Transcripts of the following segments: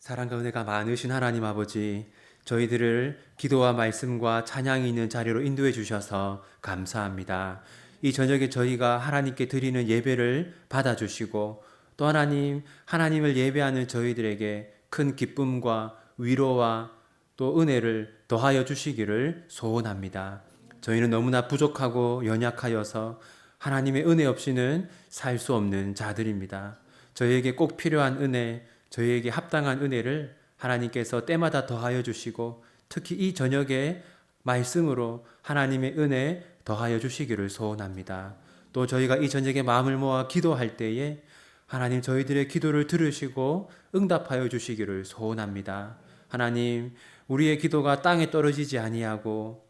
사랑과 은혜가 많으신 하나님 아버지, 저희들을 기도와 말씀과 찬양이 있는 자리로 인도해 주셔서 감사합니다. 이 저녁에 저희가 하나님께 드리는 예배를 받아주시고 또 하나님, 하나님을 예배하는 저희들에게 큰 기쁨과 위로와 또 은혜를 더하여 주시기를 소원합니다. 저희는 너무나 부족하고 연약하여서 하나님의 은혜 없이는 살 수 없는 자들입니다. 저희에게 꼭 필요한 은혜, 저희에게 합당한 은혜를 하나님께서 때마다 더하여 주시고 특히 이 저녁에 말씀으로 하나님의 은혜 더하여 주시기를 소원합니다. 또 저희가 이 저녁에 마음을 모아 기도할 때에 하나님 저희들의 기도를 들으시고 응답하여 주시기를 소원합니다. 하나님 우리의 기도가 땅에 떨어지지 아니하고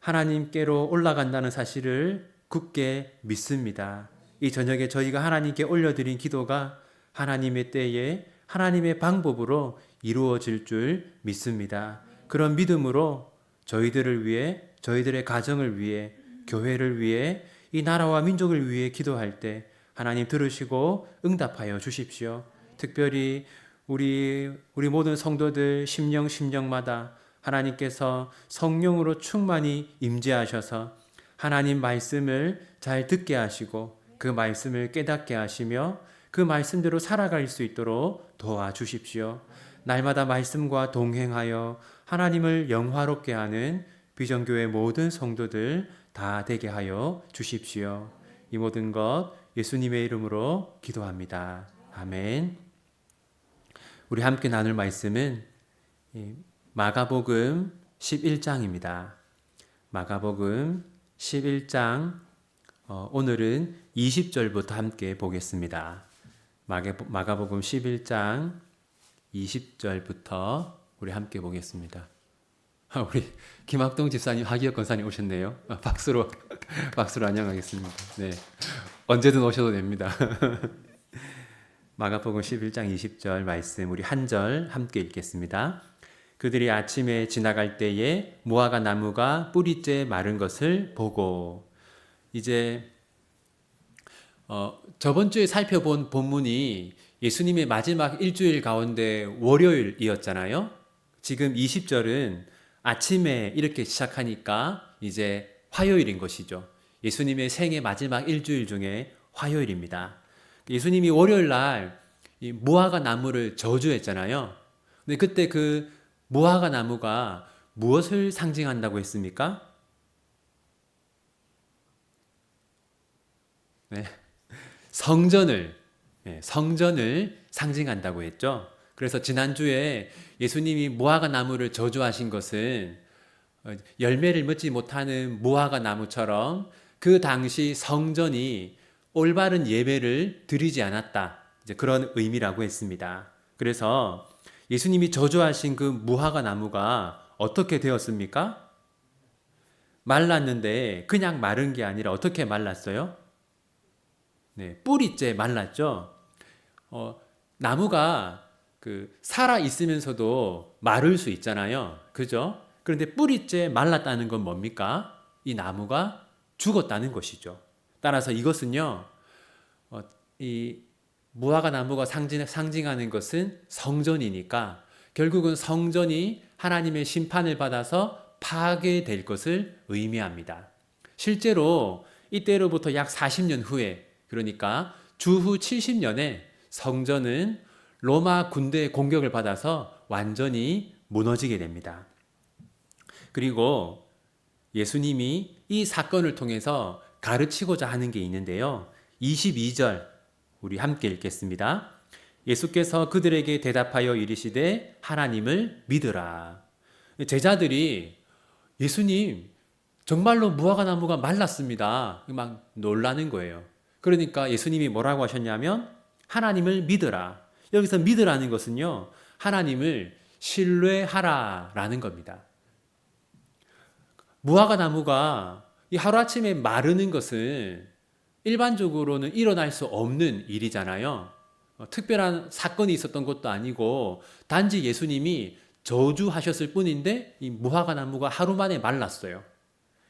하나님께로 올라간다는 사실을 굳게 믿습니다. 이 저녁에 저희가 하나님께 올려드린 기도가 하나님의 때에 하나님의 방법으로 이루어질 줄 믿습니다. 그런 믿음으로 저희들을 위해, 저희들의 가정을 위해, 교회를 위해, 이 나라와 민족을 위해 기도할 때 하나님 들으시고 응답하여 주십시오. 특별히 우리 우리 모든 성도들 심령 심령마다 하나님께서 성령으로 충만히 임재하셔서 하나님 말씀을 잘 듣게 하시고 그 말씀을 깨닫게 하시며 그 말씀대로 살아갈 수 있도록 도와주십시오. 날마다 말씀과 동행하여 하나님을 영화롭게 하는 비전교회 모든 성도들 다 되게 하여 주십시오. 이 모든 것 예수님의 이름으로 기도합니다. 아멘. 우리 함께 나눌 말씀은 마가복음 11장입니다. 마가복음 11장 어, 오늘은 20절부터 함께 보겠습니다. 마가복음 11장 20절부터 우리 함께 보겠습니다. 아, 우리 김학동 집사님, 하기혁 권사님 오셨네요. 아, 박수로 박수로 안녕하겠습니다. 네, 언제든 오셔도 됩니다. 마가복음 11장 20절 말씀 우리 한 절 함께 읽겠습니다. 그들이 아침에 지나갈 때에 무화과 나무가 뿌리째 마른 것을 보고 이제 어, 저번 주에 살펴본 본문이 예수님의 마지막 일주일 가운데 월요일이었잖아요. 지금 20절은 아침에 이렇게 시작하니까 이제 화요일인 것이죠. 예수님의 생애 마지막 일주일 중에 화요일입니다. 예수님이 월요일 날 무화과 나무를 저주했잖아요. 근데 그때 그 무화과 나무가 무엇을 상징한다고 했습니까? 네. 성전을 네, 성전을 상징한다고 했죠. 그래서 지난주에 예수님이 무화과 나무를 저주하신 것은 어, 열매를 맺지 못하는 무화과 나무처럼 그 당시 성전이 올바른 예배를 드리지 않았다. 이제 그런 의미라고 했습니다. 그래서 예수님이 저주하신 그 무화과 나무가 어떻게 되었습니까? 말랐는데 그냥 마른 게 아니라 어떻게 말랐어요? 네, 뿌리째 말랐죠. 어, 나무가 그 살아 있으면서도 마를 수 있잖아요. 그죠? 그런데 뿌리째 말랐다는 건 뭡니까? 이 나무가 죽었다는 것이죠. 따라서 이것은요, 어, 이 무화과 나무가 상징, 상징하는 것은 성전이니까 결국은 성전이 하나님의 심판을 받아서 파괴될 것을 의미합니다. 실제로 이때로부터 약 40년 후에 그러니까 주후 70년에 성전은 로마 군대의 공격을 받아서 완전히 무너지게 됩니다. 그리고 예수님이 이 사건을 통해서 가르치고자 하는 게 있는데요. 22절 우리 함께 읽겠습니다. 예수께서 그들에게 대답하여 이르시되 하나님을 믿으라. 제자들이 예수님 정말로 무화과 나무가 말랐습니다. 막 놀라는 거예요. 그러니까 예수님이 뭐라고 하셨냐면 하나님을 믿으라. 여기서 믿으라는 것은요. 하나님을 신뢰하라라는 겁니다. 무화과 나무가 이 하루아침에 마르는 것은 일반적으로는 일어날 수 없는 일이잖아요. 어, 특별한 사건이 있었던 것도 아니고 단지 예수님이 저주하셨을 뿐인데 이 무화과 나무가 하루 만에 말랐어요.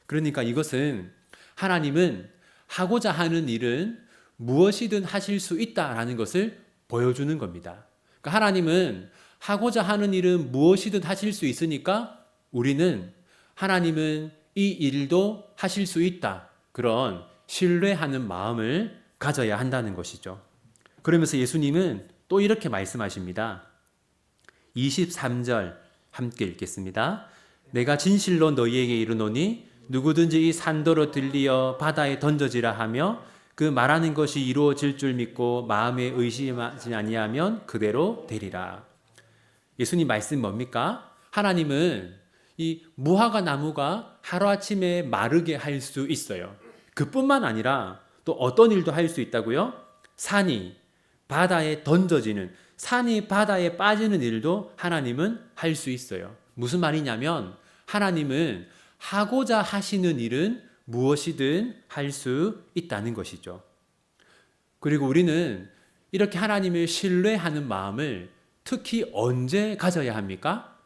그러니까 이것은 하나님은 하고자 하는 일은 무엇이든 하실 수 있다라는 것을 보여주는 겁니다. 그러니까 하나님은 하고자 하는 일은 무엇이든 하실 수 있으니까 우리는 하나님은 이 일도 하실 수 있다. 그런 신뢰하는 마음을 가져야 한다는 것이죠. 그러면서 예수님은 또 이렇게 말씀하십니다. 23절 함께 읽겠습니다. 내가 진실로 너희에게 이르노니 누구든지 이 산도로 들리어 바다에 던져지라 하며 그 말하는 것이 이루어질 줄 믿고 마음에 의심하지 아니하면 그대로 되리라. 예수님 말씀 뭡니까? 하나님은 이 무화과 나무가 하루아침에 마르게 할 수 있어요. 그뿐만 아니라 또 어떤 일도 할 수 있다고요? 산이 바다에 던져지는 산이 바다에 빠지는 일도 하나님은 할 수 있어요. 무슨 말이냐면 하나님은 하고자 하시는 일은 무엇이든 할 수 있다는 것이죠. 그리고 우리는 이렇게 하나님을 신뢰하는 마음을 특히 언제 가져야 합니까?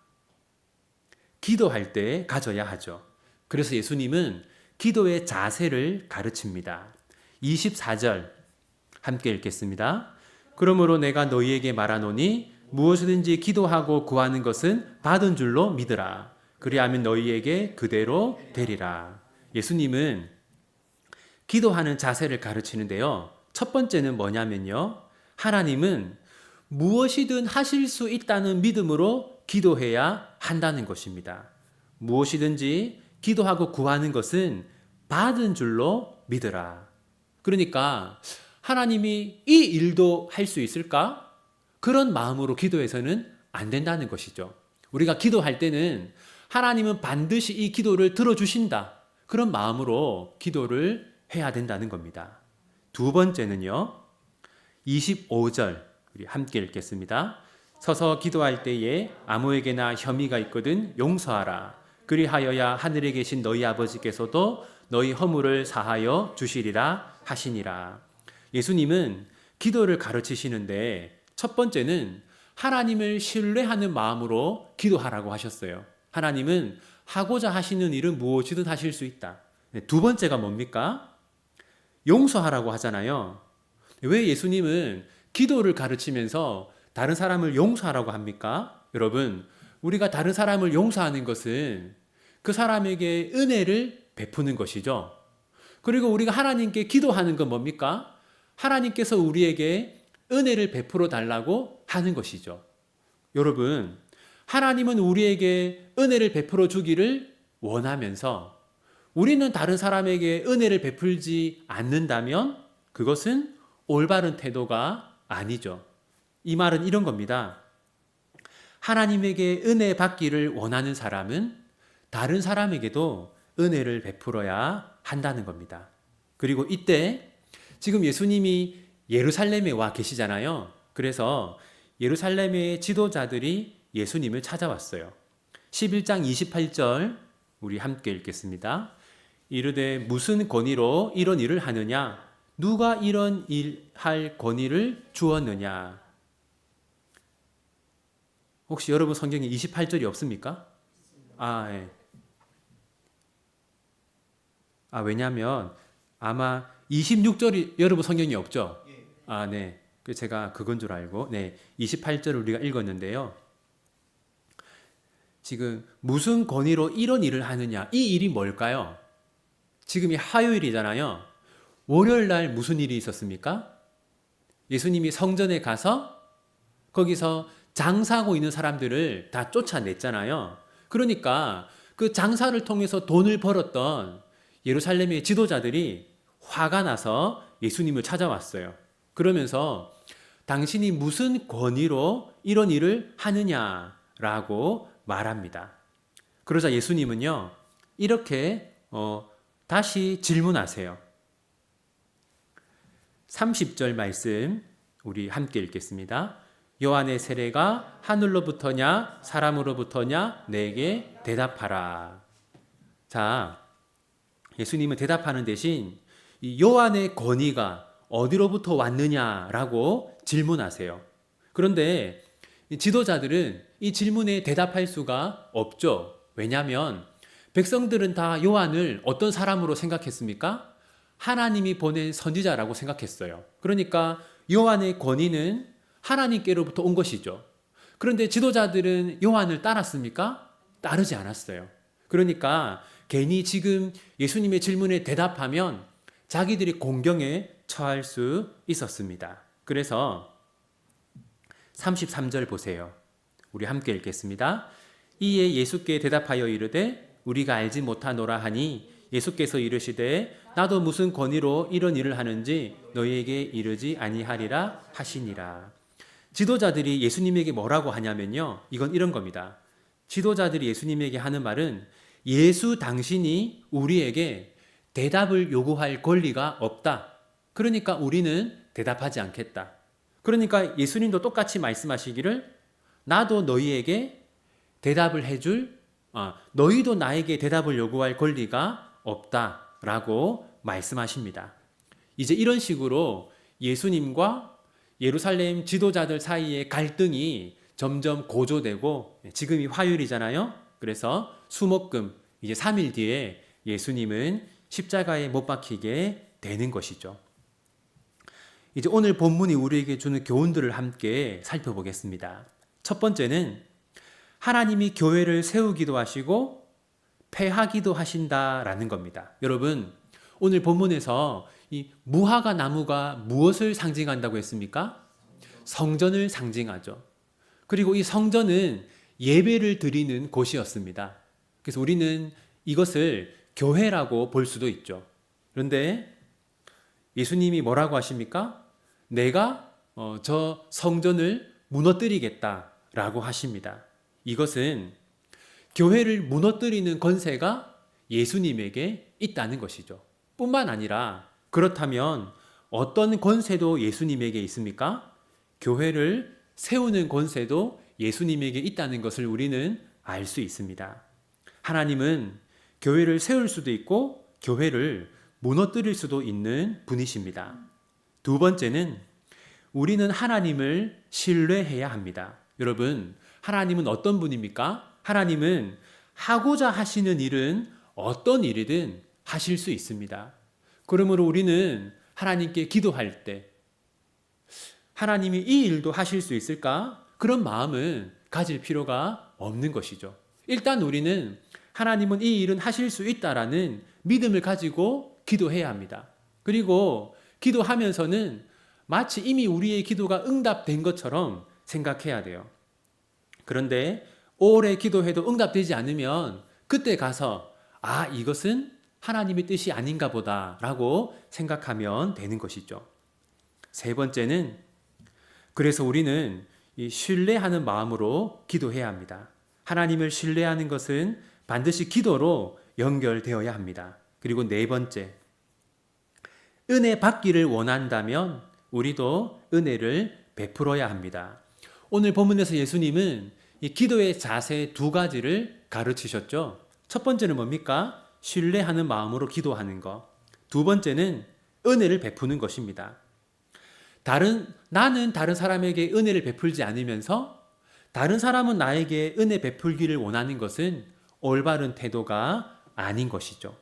기도할 때 가져야 하죠. 그래서 예수님은 기도의 자세를 가르칩니다. 24절 함께 읽겠습니다. 그러므로 내가 너희에게 말하노니 무엇이든지 기도하고 구하는 것은 받은 줄로 믿으라. 그리하면 너희에게 그대로 되리라. 예수님은 기도하는 자세를 가르치는데요. 첫 번째는 뭐냐면요. 하나님은 무엇이든 하실 수 있다는 믿음으로 기도해야 한다는 것입니다. 무엇이든지 기도하고 구하는 것은 받은 줄로 믿으라. 그러니까 하나님이 이 일도 할 수 있을까? 그런 마음으로 기도해서는 안 된다는 것이죠. 우리가 기도할 때는 하나님은 반드시 이 기도를 들어주신다. 그런 마음으로 기도를 해야 된다는 겁니다. 두 번째는요. 25절 우리 함께 읽겠습니다. 서서 기도할 때에 아무에게나 혐의가 있거든 용서하라. 그리하여야 하늘에 계신 너희 아버지께서도 너희 허물을 사하여 주시리라 하시니라. 예수님은 기도를 가르치시는데 첫 번째는 하나님을 신뢰하는 마음으로 기도하라고 하셨어요. 하나님은 하고자 하시는 일은 무엇이든 하실 수 있다. 네, 두 번째가 뭡니까? 용서하라고 하잖아요. 왜 예수님은 기도를 가르치면서 다른 사람을 용서하라고 합니까? 여러분, 우리가 다른 사람을 용서하는 것은 그 사람에게 은혜를 베푸는 것이죠. 그리고 우리가 하나님께 기도하는 건 뭡니까? 하나님께서 우리에게 은혜를 베풀어 달라고 하는 것이죠. 여러분, 하나님은 우리에게 은혜를 베풀어 주기를 원하면서 우리는 다른 사람에게 은혜를 베풀지 않는다면 그것은 올바른 태도가 아니죠. 이 말은 이런 겁니다. 하나님에게 은혜 받기를 원하는 사람은 다른 사람에게도 은혜를 베풀어야 한다는 겁니다. 그리고 이때 지금 예수님이 예루살렘에 와 계시잖아요. 그래서 예루살렘의 지도자들이 예수님을 찾아왔어요. 11장 28절 우리 함께 읽겠습니다. 이르되 무슨 권위로 이런 일을 하느냐? 누가 이런 일 할 권위를 주었느냐? 혹시 여러분 성경에 28절이 없습니까? 아, 예. 아, 왜냐면 아마 26절이 여러분 성경이 없죠? 아, 네. 그 제가 그건 줄 알고 네. 28절을 우리가 읽었는데요. 지금 무슨 권위로 이런 일을 하느냐? 이 일이 뭘까요? 지금이 화요일이잖아요. 월요일 날 무슨 일이 있었습니까? 예수님이 성전에 가서 거기서 장사하고 있는 사람들을 다 쫓아냈잖아요. 그러니까 그 장사를 통해서 돈을 벌었던 예루살렘의 지도자들이 화가 나서 예수님을 찾아왔어요. 그러면서 당신이 무슨 권위로 이런 일을 하느냐라고 말합니다. 그러자 예수님은요, 이렇게 어, 다시 질문하세요. 30절 말씀 우리 함께 읽겠습니다. 요한의 세례가 하늘로부터냐 사람으로부터냐 내게 대답하라. 자, 예수님은 대답하는 대신 이 요한의 권위가 어디로부터 왔느냐라고 질문하세요. 그런데 지도자들은 이 질문에 대답할 수가 없죠. 왜냐하면 백성들은 다 요한을 어떤 사람으로 생각했습니까? 하나님이 보낸 선지자라고 생각했어요. 그러니까 요한의 권위는 하나님께로부터 온 것이죠. 그런데 지도자들은 요한을 따랐습니까? 따르지 않았어요. 그러니까 괜히 지금 예수님의 질문에 대답하면 자기들이 공경에 처할 수 있었습니다. 그래서 33절 보세요. 우리 함께 읽겠습니다. 이에 예수께 대답하여 이르되 우리가 알지 못하노라 하니 예수께서 이르시되 나도 무슨 권위로 이런 일을 하는지 너희에게 이르지 아니하리라 하시니라. 지도자들이 예수님에게 뭐라고 하냐면요. 이건 이런 겁니다. 지도자들이 예수님에게 하는 말은 예수 당신이 우리에게 대답을 요구할 권리가 없다. 그러니까 우리는 대답하지 않겠다. 그러니까 예수님도 똑같이 말씀하시기를 나도 너희에게 대답을 해줄 아, 너희도 나에게 대답을 요구할 권리가 없다라고 말씀하십니다. 이제 이런 식으로 예수님과 예루살렘 지도자들 사이의 갈등이 점점 고조되고 지금이 화요일이잖아요. 그래서 수목금 이제 3일 뒤에 예수님은 십자가에 못 박히게 되는 것이죠. 이제 오늘 본문이 우리에게 주는 교훈들을 함께 살펴보겠습니다. 첫 번째는 하나님이 교회를 세우기도 하시고 폐하기도 하신다라는 겁니다. 여러분, 오늘 본문에서 이 무화과 나무가 무엇을 상징한다고 했습니까? 성전을 상징하죠. 그리고 이 성전은 예배를 드리는 곳이었습니다. 그래서 우리는 이것을 교회라고 볼 수도 있죠. 그런데 예수님이 뭐라고 하십니까? 내가 어, 저 성전을 무너뜨리겠다 라고 하십니다. 이것은 교회를 무너뜨리는 권세가 예수님에게 있다는 것이죠. 뿐만 아니라 그렇다면 어떤 권세도 예수님에게 있습니까? 교회를 세우는 권세도 예수님에게 있다는 것을 우리는 알 수 있습니다. 하나님은 교회를 세울 수도 있고 교회를 무너뜨릴 수도 있는 분이십니다. 두 번째는 우리는 하나님을 신뢰해야 합니다. 여러분, 하나님은 어떤 분입니까? 하나님은 하고자 하시는 일은 어떤 일이든 하실 수 있습니다. 그러므로 우리는 하나님께 기도할 때 하나님이 이 일도 하실 수 있을까? 그런 마음은 가질 필요가 없는 것이죠. 일단 우리는 하나님은 이 일은 하실 수 있다라는 믿음을 가지고 기도해야 합니다. 그리고 기도하면서는 마치 이미 우리의 기도가 응답된 것처럼 생각해야 돼요. 그런데 오래 기도해도 응답되지 않으면 그때 가서 아, 이것은 하나님의 뜻이 아닌가 보다라고 생각하면 되는 것이죠. 세 번째는 그래서 우리는 이 신뢰하는 마음으로 기도해야 합니다. 하나님을 신뢰하는 것은 반드시 기도로 연결되어야 합니다. 그리고 네 번째, 은혜 받기를 원한다면 우리도 은혜를 베풀어야 합니다. 오늘 본문에서 예수님은 이 기도의 자세 두 가지를 가르치셨죠. 첫 번째는 뭡니까? 신뢰하는 마음으로 기도하는 것. 두 번째는 은혜를 베푸는 것입니다. 다른 나는 다른 사람에게 은혜를 베풀지 않으면서 다른 사람은 나에게 은혜 베풀기를 원하는 것은 올바른 태도가 아닌 것이죠.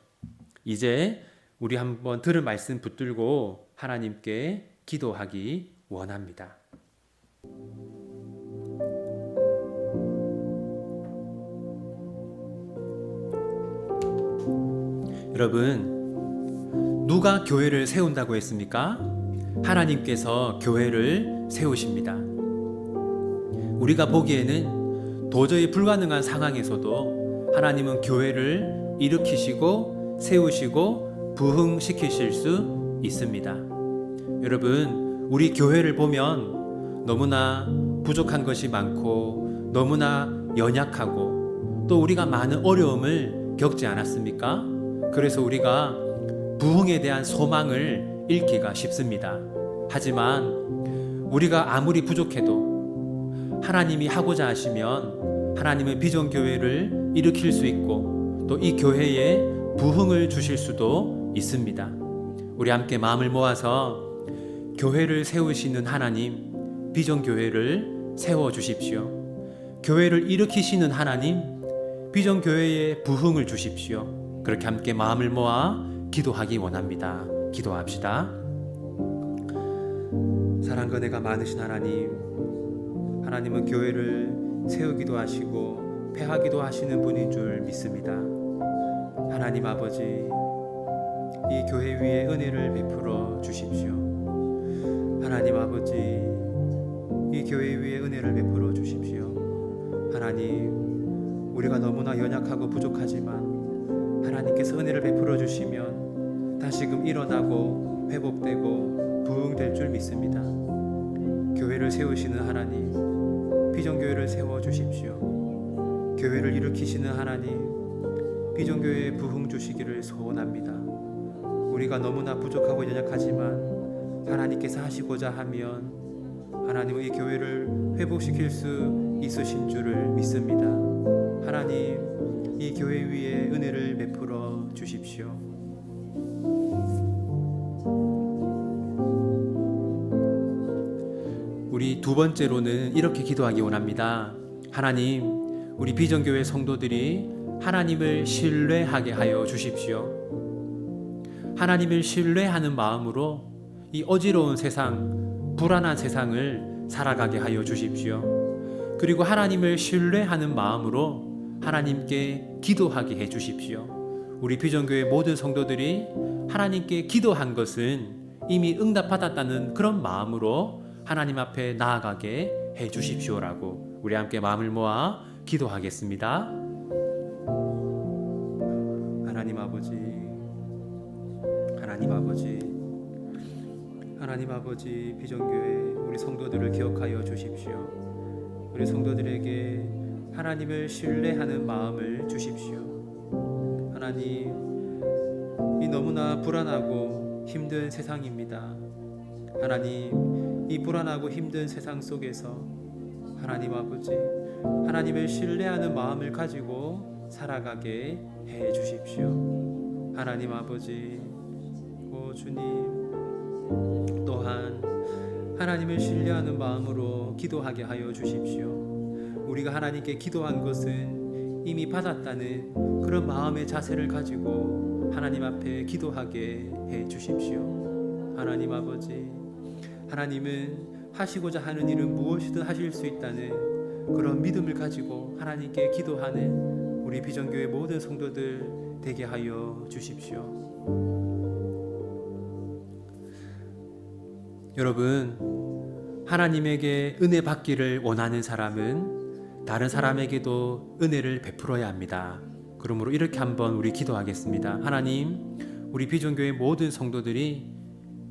이제 우리 한번 들은 말씀 붙들고 하나님께 기도하기 원합니다. 여러분, 누가 교회를 세운다고 했습니까? 하나님께서 교회를 세우십니다. 우리가 보기에는 도저히 불가능한 상황에서도 하나님은 교회를 일으키시고 세우시고 부흥시키실 수 있습니다. 여러분, 우리 교회를 보면 너무나 부족한 것이 많고 너무나 연약하고 또 우리가 많은 어려움을 겪지 않았습니까? 그래서 우리가 부흥에 대한 소망을 잃기가 쉽습니다. 하지만 우리가 아무리 부족해도 하나님이 하고자 하시면 하나님은 비전 교회를 일으킬 수 있고 또 이 교회에 부흥을 주실 수도 있습니다. 우리 함께 마음을 모아서 교회를 세우시는 하나님, 비전 교회를 세워 주십시오. 교회를 일으키시는 하나님, 비전 교회에 부흥을 주십시오. 그렇게 함께 마음을 모아 기도하기 원합니다. 기도합시다. 사랑과 내가 많으신 하나님, 하나님은 교회를 세우기도 하시고 폐하기도 하시는 분인 줄 믿습니다. 하나님 아버지, 이 교회 위에 은혜를 베풀어 주십시오. 하나님 아버지, 이 교회 위에 은혜를 베풀어 주십시오. 하나님, 우리가 너무나 연약하고 부족하지만 하나님께서 은혜를 베풀어 주시면 다시금 일어나고 회복되고 부흥될 줄 믿습니다. 교회를 세우시는 하나님, 비전교회를 세워 주십시오. 교회를 일으키시는 하나님, 비전교회에 부흥 주시기를 소원합니다. 우리가 너무나 부족하고 연약하지만 하나님께서 하시고자 하면 하나님은 이 교회를 회복시킬 수 있으신 줄을 믿습니다. 하나님, 이 교회 위에 은혜를 베풀어 주십시오. 우리 두 번째로는 이렇게 기도하기 원합니다. 하나님, 우리 비전교회 성도들이 하나님을 신뢰하게 하여 주십시오. 하나님을 신뢰하는 마음으로 이 어지러운 세상, 불안한 세상을 살아가게 하여 주십시오. 그리고 하나님을 신뢰하는 마음으로 하나님께 기도하게 해 주십시오. 우리 비전교회 모든 성도들이 하나님께 기도한 것은 이미 응답받았다는 그런 마음으로 하나님 앞에 나아가게 해 주십시오라고 우리 함께 마음을 모아 기도하겠습니다. 하나님 아버지, 하나님 아버지, 하나님 아버지 비전교회 우리 성도들을 기억하여 주십시오. 우리 성도들에게 하나님을 신뢰하는 마음을 주십시오. 하나님, 이 너무나 불안하고 힘든 세상입니다. 하나님, 이 불안하고 힘든 세상 속에서 하나님 아버지, 하나님을 신뢰하는 마음을 가지고 살아가게 해 주십시오. 하나님 아버지, 오 주님, 또한 하나님을 신뢰하는 마음으로 기도하게 하여 주십시오. 우리가 하나님께 기도한 것은 이미 받았다는 그런 마음의 자세를 가지고 하나님 앞에 기도하게 해 주십시오. 하나님 아버지, 하나님은 하시고자 하는 일은 무엇이든 하실 수 있다는 그런 믿음을 가지고 하나님께 기도하는 우리 비전교회 모든 성도들 되게 하여 주십시오. 여러분, 하나님에게 은혜 받기를 원하는 사람은 다른 사람에게도 은혜를 베풀어야 합니다. 그러므로 이렇게 한번 우리 기도하겠습니다. 하나님, 우리 비전교회 모든 성도들이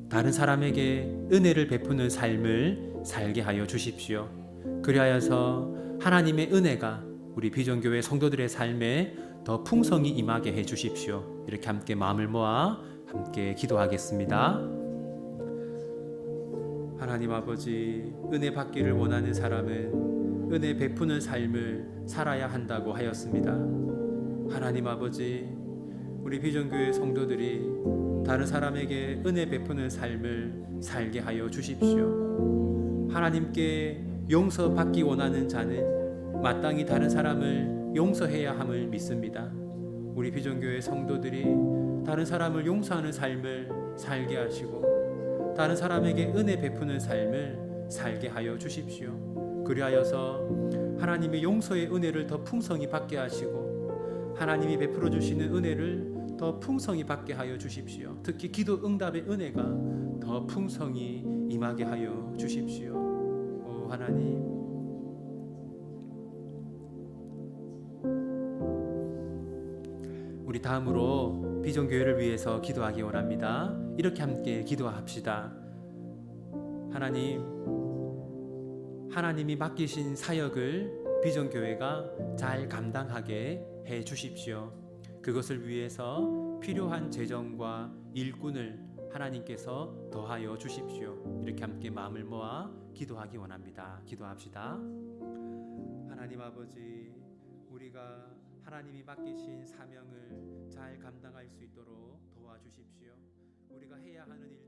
다른 사람에게 은혜를 베푸는 삶을 살게 하여 주십시오. 그리하여서 하나님의 은혜가 우리 비전교회 성도들의 삶에 더 풍성히 임하게 해 주십시오. 이렇게 함께 마음을 모아 함께 기도하겠습니다. 하나님 아버지, 은혜 받기를 원하는 사람은 은혜 베푸는 삶을 살아야 한다고 하였습니다. 하나님 아버지, 우리 비전교회 성도들이 다른 사람에게 은혜 베푸는 삶을 살게 하여 주십시오. 하나님께 용서받기 원하는 자는 마땅히 다른 사람을 용서해야 함을 믿습니다. 우리 비전교회 성도들이 다른 사람을 용서하는 삶을 살게 하시고 다른 사람에게 은혜 베푸는 삶을 살게 하여 주십시오. 그리하여서 하나님의 용서의 은혜를 더 풍성히 받게 하시고 하나님이 베풀어 주시는 은혜를 더 풍성히 받게 하여 주십시오. 특히 기도 응답의 은혜가 더 풍성히 임하게 하여 주십시오. 오 하나님 우리 다음으로 비전교회를 위해서 기도하기 원합니다. 이렇게 함께 기도합시다. 하나님, 하나님이 맡기신 사역을 비전교회가 잘 감당하게 해 주십시오. 그것을 위해서 필요한 재정과 일꾼을 하나님께서 더하여 주십시오. 이렇게 함께 마음을 모아 기도하기 원합니다. 기도합시다. 하나님 아버지, 우리가 하나님이 맡기신 사명을 잘 감당할 수 있도록 도와주십시오. 우리가 해야 하는 일들을